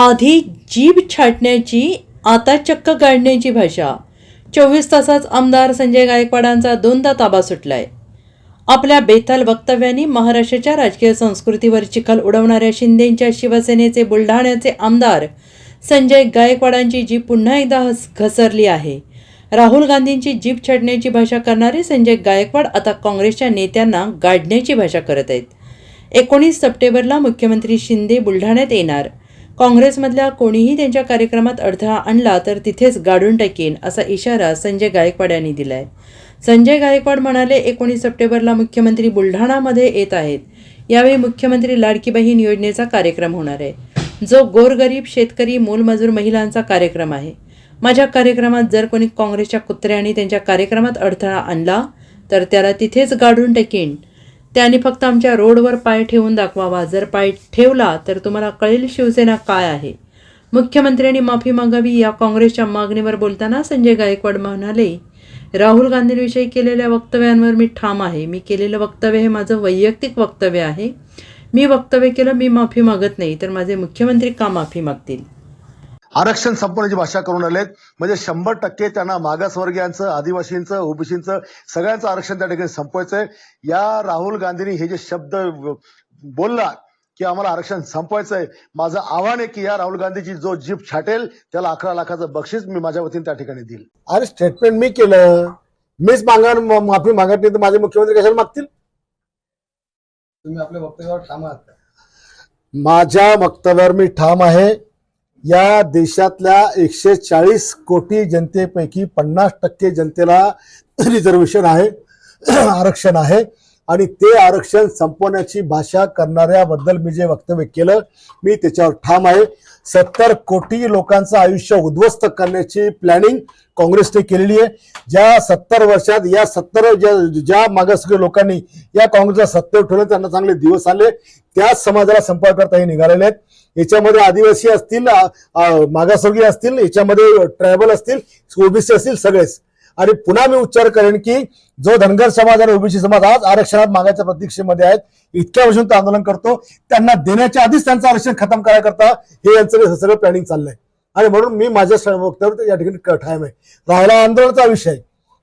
आधी जीभ छाटण्याची आता चक्क गाडण्याची भाषा. चोवीस तासात आमदार संजय गायकवाडांचा दोनदा ताबा सुटलाय. आपल्या बेताल वक्तव्यांनी महाराष्ट्राच्या राजकीय संस्कृतीवर चिखल उडवणाऱ्या शिंदेंच्या शिवसेनेचे बुलढाण्याचे आमदार संजय गायकवाडांची जीभ पुन्हा एकदा हस घसरली आहे. राहुल गांधींची जीभ छाटण्याची भाषा करणारे संजय गायकवाड आता काँग्रेसच्या नेत्यांना गाडण्याची भाषा करत आहेत. एकोणीस सप्टेंबरला मुख्यमंत्री शिंदे बुलढाण्यात येणार. काँग्रेसमधल्या कोणीही त्यांच्या कार्यक्रमात अडथळा आणला तर तिथेच गाडून टाकेन असा इशारा संजय गायकवाड यांनी दिलाय. संजय गायकवाड म्हणाले एकोणीस सप्टेंबरला मुख्यमंत्री बुलढाणामध्ये येत आहेत. यावेळी मुख्यमंत्री लाडकी बहीण योजनेचा कार्यक्रम होणार आहे. जो गोरगरीब शेतकरी मोलमजूर महिलांचा कार्यक्रम आहे. माझ्या कार्यक्रमात जर कोणी काँग्रेसच्या कुत्र्याने त्यांच्या कार्यक्रमात अडथळा आणला तर त्याला तिथेच गाडून टाकेन त्याने फक्त आमच्या रोडवर पाय ठेवून दाखवावा. जर पाय ठेवला तर तुम्हाला कळेल शिवसेना काय आहे. मुख्यमंत्र्यांनी माफी मागावी या काँग्रेसच्या मागणीवर बोलताना संजय गायकवाड म्हणाले राहुल गांधींविषयी केलेल्या वक्तव्यांवर मी ठाम आहे. मी केलेलं वक्तव्य हे माझं वैयक्तिक वक्तव्य आहे. मी वक्तव्य केलं मी माफी मागत नाही. तर माझे मुख्यमंत्री का माफी मागतील? आरक्षण संपवण्याची भाषा करून आलेत. म्हणजे शंभर टक्के त्यांना मागासवर्गीयांचं आदिवासींचं ओबीसींचं सगळ्यांचं आरक्षण त्या ठिकाणी संपवायचंय. या राहुल गांधींनी हे जे शब्द बोलला की आम्हाला आरक्षण संपवायचंय माझं आव्हान आहे की या राहुल गांधीची जो जीप छाटेल त्याला अकरा लाखाचं बक्षीस मी माझ्या वतीने त्या ठिकाणी देईल. अरे स्टेटमेंट मी केलं. मीच मागा माफी मागत नाही तर माझे मुख्यमंत्री कशाला मागतील? तुम्ही आपल्या वक्तव्यावर ठाम आहात का? माझ्या वक्तव्यावर मी ठाम आहे. या देशातल्या एकशे चाळीस कोटी जनतेपैकी पन्नास टक्के जनतेला रिझर्वेशन आहे आरक्षण आहे. आणि ते आरक्षण संपवण्याची भाषा करणाऱ्याबद्दल मी जे वक्तव्य केलं मी त्याच्यावर ठाम आहे. सत्तर कोटी लोकांचं आयुष्य उद्ध्वस्त करण्याची प्लॅनिंग काँग्रेसने केलेली आहे. ज्या सत्तर वर्षात या सत्तर ज्या ज्या मागासवर्गीय लोकांनी या काँग्रेसला सत्तेवर ठेवलं त्यांना चांगले दिवस आले. त्याच समाजाला संपर्क करता हे निघालेले आहेत. याच्यामध्ये आदिवासी असतील मागासवर्गीय असतील याच्यामध्ये ट्रायबल असतील ओबीसी असतील सगळेच. आणि पुन्हा मी उच्चार करेन की जो धनगर समाज आणि ओबीसी समाज आज आरक्षणात मागायच्या प्रतीक्षेमध्ये आहेत इतक्या वर्षून तो आंदोलन करतो त्यांना देण्याच्या आधीच त्यांचं आरक्षण खतम करायकरता हे यांचं सगळं प्लॅनिंग चाललंय. आणि म्हणून मी माझ्या वक्तव्य या ठिकाणी क- ठाम आहे. राहिला आंदोलनाचा विषय.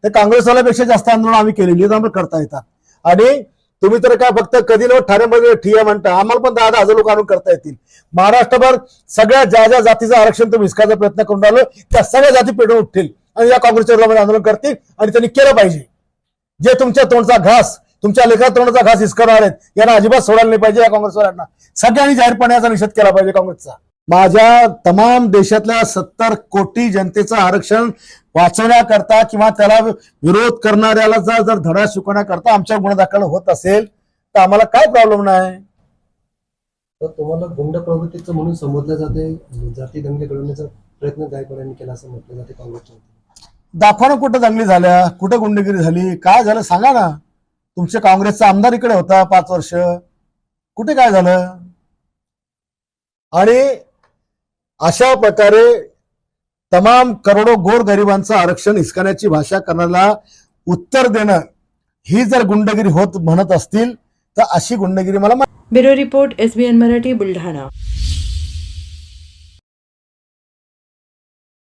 तर काँग्रेसवाल्यापेक्षा जास्त आंदोलन आम्ही केलेली आम्हाला करता येतात. आणि तुम्ही तर काय फक्त कधी न ठाण्यामध्ये ठिया म्हणता आम्हाला पण दहा दहा हजार लोक आणून करता येतील. महाराष्ट्रभर सगळ्या ज्या ज्या जातीचं आरक्षण तुम्ही हिसकायचा प्रयत्न करून राहिलो त्या सगळ्या जाती पेटून उठतील. आणि या काँग्रेसच्या विरोधामध्ये आंदोलन करतील आणि त्यांनी केलं पाहिजे. जे तुमच्या तोंडचा घास तुमच्या लेखा तोंडचा घास हिसकणार आहेत यांना अजिबात सोडायला नाही पाहिजे या काँग्रेसवाल्यांना. सगळ्यांनी जाहीरपणे याचा निषेध केला पाहिजे काँग्रेसचा. माझ्या तमाम देशातल्या सत्तर कोटी जनतेचं आरक्षण वाचवण्याकरता किंवा त्याला विरोध करणाऱ्याला जर जर धडा शिकवण्याकरता आमच्या गुन्हा दाखल होत असेल तर आम्हाला काय प्रॉब्लेम नाही? तर तुम्हाला गुंड प्रवृत्तीचं म्हणून संबोधलं जाते जाती दंगली घडवण्याचा प्रयत्न गायकवाडांनी केला असं म्हटलं जाते काँग्रेसच्या वतीने. कुठं चांगली झाल्या? कुठं गुंडगिरी झाली? काय झालं? सांगा ना. तुमच्या काँग्रेसचा आमदार इकडे होता पाच वर्ष. कुठे काय झालं? आणि अशा प्रकारे तमाम करोडो गोर गरिबांचं आरक्षण हिसकण्याची भाषा करण्याला उत्तर देणं ही जर गुंडगिरी होत म्हणत असतील तर अशी गुंडगिरी मला bureau report S B N Marathi Buldhana.